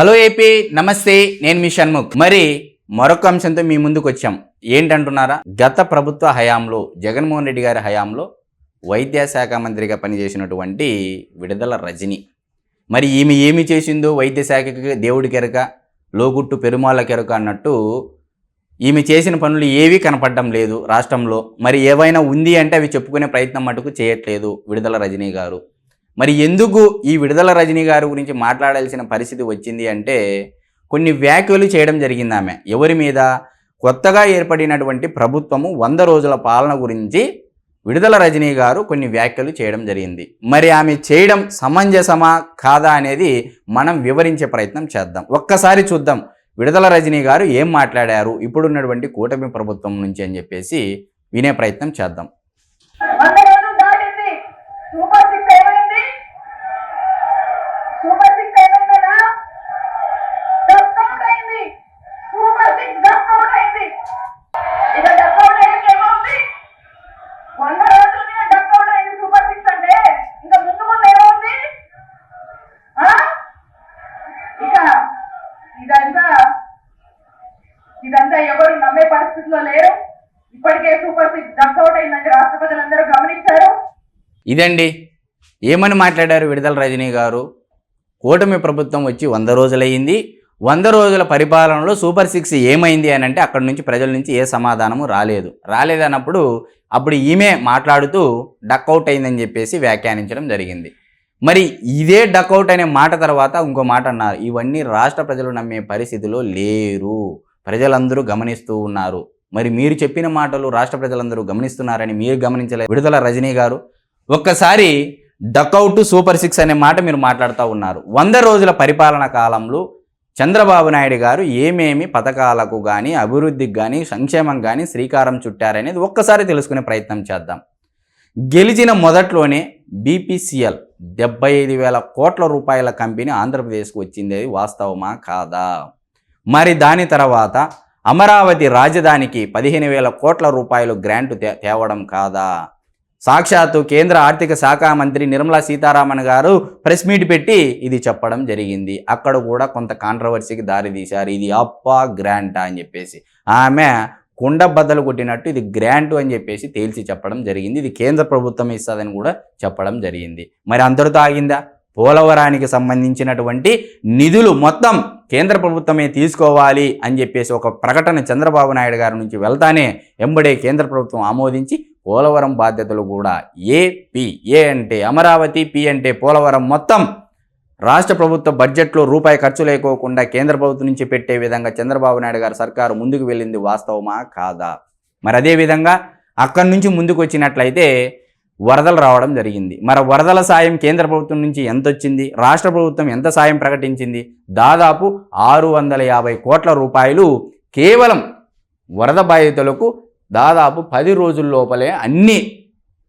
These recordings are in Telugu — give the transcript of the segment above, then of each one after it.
హలో ఏపీ నమస్తే నేను మీ షణ్ముఖ్. మరి మరొక అంశంతో మీ ముందుకు వచ్చాం ఏంటంటున్నారా? గత ప్రభుత్వ హయాంలో జగన్మోహన్ రెడ్డి గారి హయాంలో వైద్యశాఖ మంత్రిగా పనిచేసినటువంటి విడుదల రజని. మరి ఈమె ఏమి చేసిందో వైద్య శాఖకి దేవుడి కెరక లోగుట్టు పెరుమాళ్ళ కెరక అన్నట్టు ఈమె చేసిన పనులు ఏవీ కనపడడం లేదు రాష్ట్రంలో. మరి ఏవైనా ఉంది అంటే అవి చెప్పుకునే ప్రయత్నం మటుకు చేయట్లేదు విడుదల రజనీ గారు. మరి ఎందుకు ఈ విడుదల రజనీ గారి గురించి మాట్లాడాల్సిన పరిస్థితి వచ్చింది అంటే కొన్ని వ్యాఖ్యలు చేయడం జరిగింది ఆమె. ఎవరి మీద? కొత్తగా ఏర్పడినటువంటి ప్రభుత్వము వంద రోజుల పాలన గురించి విడుదల రజనీ గారు కొన్ని వ్యాఖ్యలు చేయడం జరిగింది. మరి ఆమె చేయడం సమంజసమా? కాదా అనేది మనం వివరించే ప్రయత్నం చేద్దాం. ఒక్కసారి చూద్దాం విడుదల రజనీ గారు ఏం మాట్లాడారు? ఇప్పుడున్నటువంటి కూటమి ప్రభుత్వం నుంచి అని చెప్పేసి వినే ప్రయత్నం చేద్దాం. ఇదంతా ఎవరు నమ్మే పరిస్థితిలో లేరు. ఇప్పటికే సూపర్ సిక్స్ డస్కౌట్ అయిందని రాష్ట్ర ప్రజలందరూ గమనించారు. ఇదండి. ఏమని మాట్లాడారు విడుదల రజనీ గారు? కూటమి ప్రభుత్వం వచ్చి వంద రోజులయ్యింది. వంద రోజుల పరిపాలనలో సూపర్ సిక్స్ ఏమైంది అని అంటే అక్కడి నుంచి ప్రజల నుంచి ఏ సమాధానము రాలేదు. రాలేదన్నప్పుడు అప్పుడు ఈమె మాట్లాడుతూ డక్అవుట్ అయిందని చెప్పేసి వ్యాఖ్యానించడం జరిగింది. మరి ఇదే డక్అవుట్ అనే మాట తర్వాత ఇంకో మాట అన్నారు. ఇవన్నీ రాష్ట్ర ప్రజలు నమ్మే పరిస్థితిలో లేరు. ప్రజలందరూ గమనిస్తూ ఉన్నారు. మరి మీరు చెప్పిన మాటలు రాష్ట్ర ప్రజలందరూ గమనిస్తున్నారని మీరు గమనించలేదు విడుదల రజనీ గారు ఒక్కసారి డకౌట్ సూపర్ సిక్స్ అనే మాట మీరు మాట్లాడుతూ ఉన్నారు. వంద రోజుల పరిపాలన కాలంలో చంద్రబాబు నాయుడు గారు ఏమేమి పథకాలకు కానీ అభివృద్ధికి కానీ సంక్షేమం కానీ శ్రీకారం చుట్టారనేది ఒక్కసారి తెలుసుకునే ప్రయత్నం చేద్దాం. గెలిచిన మొదట్లోనే బీపీసీఎల్ డెబ్బై ఐదు వేల కోట్ల రూపాయల కంపెనీ ఆంధ్రప్రదేశ్కు వచ్చింది. వాస్తవమా? కాదా? మరి దాని తర్వాత అమరావతి రాజధానికి పదిహేను వేల కోట్ల రూపాయలు గ్రాంట్ తే- తేవడం కాదా? సాక్షాత్తు కేంద్ర ఆర్థిక శాఖ మంత్రి నిర్మలా సీతారామన్ గారు ప్రెస్ మీట్ పెట్టి ఇది చెప్పడం జరిగింది. అక్కడ కూడా కొంత కాంట్రవర్సీకి దారితీశారు ఇది అప్పా గ్రాంటా అని చెప్పేసి. ఆమె కుండ బద్దలు కొట్టినట్టు ఇది గ్రాంట్ అని చెప్పేసి తేల్చి చెప్పడం జరిగింది. ఇది కేంద్ర ప్రభుత్వం ఇస్తుందని కూడా చెప్పడం జరిగింది. మరి అందరితో ఆగిందా? పోలవరానికి సంబంధించినటువంటి నిధులు మొత్తం కేంద్ర ప్రభుత్వమే తీసుకోవాలి అని చెప్పేసి ఒక ప్రకటన చంద్రబాబు నాయుడు గారి నుంచి వెళ్తానే ఎంబడే కేంద్ర ప్రభుత్వం ఆమోదించి పోలవరం బాధ్యతలు కూడా ఏపీ ఏ అంటే అమరావతి పి అంటే పోలవరం మొత్తం రాష్ట్ర ప్రభుత్వ బడ్జెట్లో రూపాయి ఖర్చు లేకోకుండా కేంద్ర ప్రభుత్వం నుంచి పెట్టే విధంగా చంద్రబాబు నాయుడు గారు సర్కారు ముందుకు వెళ్ళింది వాస్తవమా? కాదా? మరి అదే విధంగా అక్కడి నుంచి ముందుకు వచ్చినట్లయితే వరదలు రావడం జరిగింది. మరి వరదల సాయం కేంద్ర ప్రభుత్వం నుంచి ఎంత వచ్చింది రాష్ట్ర ప్రభుత్వం ఎంత సాయం ప్రకటించింది? దాదాపు ఆరు వందల యాభై కోట్ల రూపాయలు కేవలం వరద బాధితులకు దాదాపు పది రోజుల లోపలే అన్ని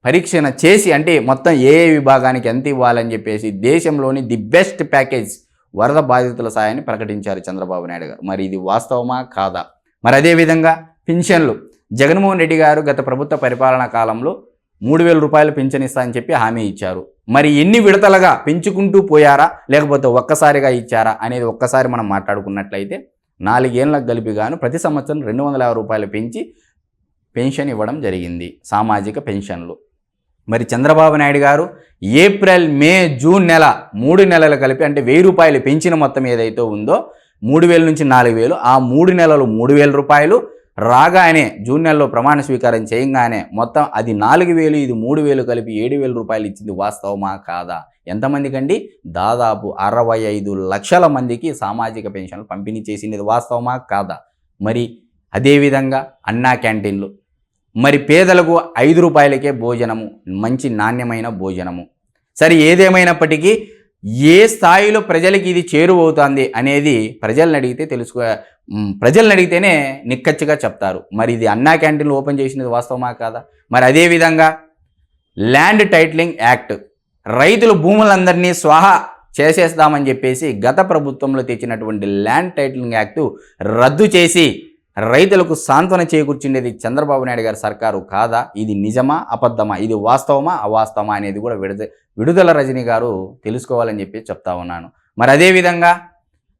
పరీక్షణ చేసి అంటే మొత్తం ఏ ఏ విభాగానికి ఎంత ఇవ్వాలని చెప్పేసి దేశంలోని ది బెస్ట్ ప్యాకేజ్ వరద బాధితుల సాయాన్ని ప్రకటించారు చంద్రబాబు నాయుడు గారు. మరి ఇది వాస్తవమా? కాదా? మరి అదేవిధంగా పింఛన్లు. జగన్మోహన్ రెడ్డి గారు గత ప్రభుత్వ పరిపాలనా కాలంలో మూడు వేల రూపాయలు పింఛన్ ఇస్తానని చెప్పి హామీ ఇచ్చారు. మరి ఎన్ని విడతలుగా పెంచుకుంటూ పోయారా? లేకపోతే ఒక్కసారిగా ఇచ్చారా? అనేది ఒక్కసారి మనం మాట్లాడుకున్నట్లయితే నాలుగేళ్ళకు కలిపిగాను ప్రతి సంవత్సరం రెండు వందల యాభై రూపాయలు పెంచి పెన్షన్ ఇవ్వడం జరిగింది సామాజిక పెన్షన్లు. మరి చంద్రబాబు నాయుడు గారు ఏప్రిల్ మే జూన్ నెల మూడు నెలలు కలిపి అంటే వెయ్యి రూపాయలు పెంచిన మొత్తం ఏదైతే ఉందో మూడు వేల నుంచి నాలుగు వేలు ఆ మూడు నెలలు మూడు వేల రూపాయలు రాగానే జూన్ నెలలో ప్రమాణ స్వీకారం చేయగానే మొత్తం అది నాలుగు వేలు ఇది మూడు వేలు కలిపి ఏడు వేల రూపాయలు ఇచ్చింది వాస్తవమా కాదా? ఎంతమందికి అండి దాదాపు అరవై ఐదు లక్షల మందికి సామాజిక పెన్షన్లు పంపిణీ చేసింది వాస్తవమా కాదా? మరి అదేవిధంగా అన్నా క్యాంటీన్లు. మరి పేదలకు ఐదు రూపాయలకే భోజనము మంచి నాణ్యమైన భోజనము. సరే ఏదేమైనప్పటికీ ఏ స్థాయిలో ప్రజలకి ఇది చేరువవుతుంది అనేది ప్రజల్ని అడిగితే తెలుసుకో ప్రజల్ని అడిగితేనే నిక్కచ్చిగా చెప్తారు. మరి ఇది అన్నా క్యాంటీన్లు ఓపెన్ చేసినది వాస్తవమా కాదా? మరి అదేవిధంగా ల్యాండ్ టైటిలింగ్ యాక్ట్ రైతుల భూములందరినీ స్వాహా చేసేస్తామని చెప్పేసి గత ప్రభుత్వంలో తెచ్చినటువంటి ల్యాండ్ టైటిలింగ్ యాక్టు రద్దు చేసి రైతులకు సాంత్వన చేకూర్చుండేది చంద్రబాబు నాయుడు గారి సర్కారు కాదా? ఇది నిజమా? అబద్ధమా? ఇది వాస్తవమా? అవాస్తవమా అనేది కూడా విడుద విడుదల రజని గారు తెలుసుకోవాలని చెప్పి చెప్తా ఉన్నాను. మరి అదేవిధంగా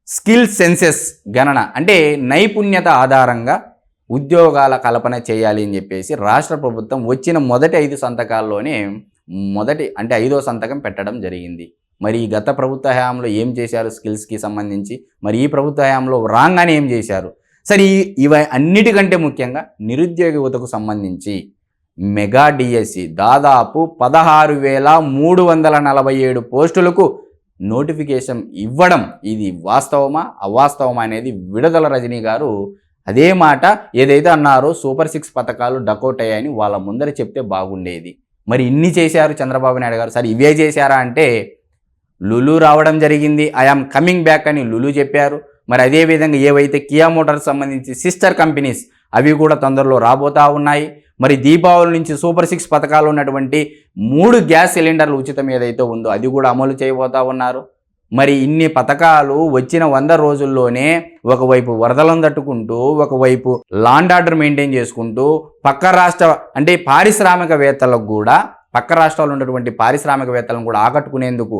స్కిల్ సెన్సెస్ గణన అంటే నైపుణ్యత ఆధారంగా ఉద్యోగాల కల్పన చేయాలి అని చెప్పేసి రాష్ట్ర ప్రభుత్వం వచ్చిన మొదటి ఐదు సంతకాల్లోనే మొదటి అంటే ఐదో సంతకం పెట్టడం జరిగింది. మరి ఈ గత ప్రభుత్వ హయాంలో ఏం చేశారు? స్కిల్స్కి సంబంధించి. మరి ఈ ప్రభుత్వ హయాంలో రాగానే ఏం చేశారు? సరే ఇవి ఇవ అన్నిటికంటే ముఖ్యంగా నిరుద్యోగ యువతకు సంబంధించి మెగా డిఎస్సి దాదాపు పదహారు వేల మూడు వందల నలభై ఏడు పోస్టులకు నోటిఫికేషన్ ఇవ్వడం ఇది వాస్తవమా అవాస్తవమా అనేది విడుదల రజనీ గారు అదే మాట ఏదైతే అన్నారో సూపర్ సిక్స్ పథకాలు డకౌట్ అయ్యాయని వాళ్ళ ముందర చెప్తే బాగుండేది. మరి ఇన్ని చేశారు చంద్రబాబు నాయుడు గారు. సరే ఇవే చేశారా అంటే లులు రావడం జరిగింది. ఐఆమ్ కమింగ్ బ్యాక్ అని లులు చెప్పారు. మరి అదేవిధంగా ఏవైతే కియా మోటార్స్ సంబంధించి సిస్టర్ కంపెనీస్ అవి కూడా తొందరలో రాబోతా ఉన్నాయి. మరి దీపావళి నుంచి సూపర్ సిక్స్ పథకాలు ఉన్నటువంటి మూడు గ్యాస్ సిలిండర్లు ఉచితం ఏదైతే ఉందో అది కూడా అమలు చేయబోతా ఉన్నారు. మరి ఇన్ని పథకాలు వచ్చిన వంద రోజుల్లోనే ఒకవైపు వరదలను తట్టుకుంటూ ఒకవైపు లాండ్ ఆర్డర్ మెయింటైన్ చేసుకుంటూ పక్క రాష్ట్ర అంటే పారిశ్రామికవేత్తలకు కూడా పక్క రాష్ట్రాల్లో ఉన్నటువంటి పారిశ్రామికవేత్తలను కూడా ఆకట్టుకునేందుకు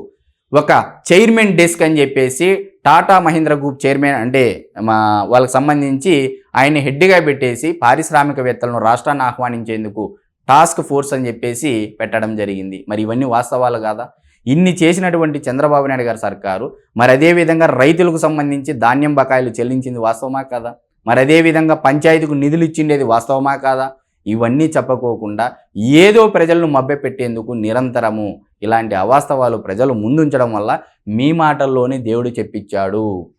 ఒక చైర్మన్ డెస్క్ అని చెప్పేసి టాటా మహీంద్ర గ్రూప్ చైర్మన్ అంటే మా వాళ్ళకి సంబంధించి ఆయన హెడ్గా పెట్టేసి పారిశ్రామికవేత్తలను రాష్ట్రాన్ని ఆహ్వానించేందుకు టాస్క్ ఫోర్స్ అని చెప్పేసి పెట్టడం జరిగింది. మరి ఇవన్నీ వాస్తవాలు కాదా? ఇన్ని చేసినటువంటి చంద్రబాబు నాయుడు గారి సర్కారు మరి అదేవిధంగా రైతులకు సంబంధించి ధాన్యం బకాయిలు చెల్లించింది వాస్తవమా కాదా? మరి అదేవిధంగా పంచాయతీకు నిధులు ఇచ్చిండేది వాస్తవమా కాదా? ఇవన్నీ చెప్పకోకుండా ఏదో ప్రజలను మభ్యపెట్టేందుకు నిరంతరము ఇలాంటి అవాస్తవాలు ప్రజలు ముందుంచడం వల్ల మీ మాటల్లోనే దేవుడు చెప్పించాడు.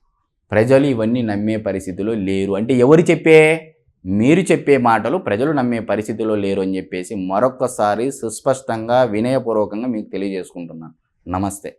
ప్రజలు ఇవన్నీ నమ్మే పరిస్థితిలో లేరు. అంటే ఎవరు చెప్పే? మీరు చెప్పే మాటలు ప్రజలు నమ్మే పరిస్థితిలో లేరు అని చెప్పేసి మరొక్కసారి సుస్పష్టంగా వినయపూర్వకంగా మీకు తెలియజేసుకుంటున్నాను. నమస్తే.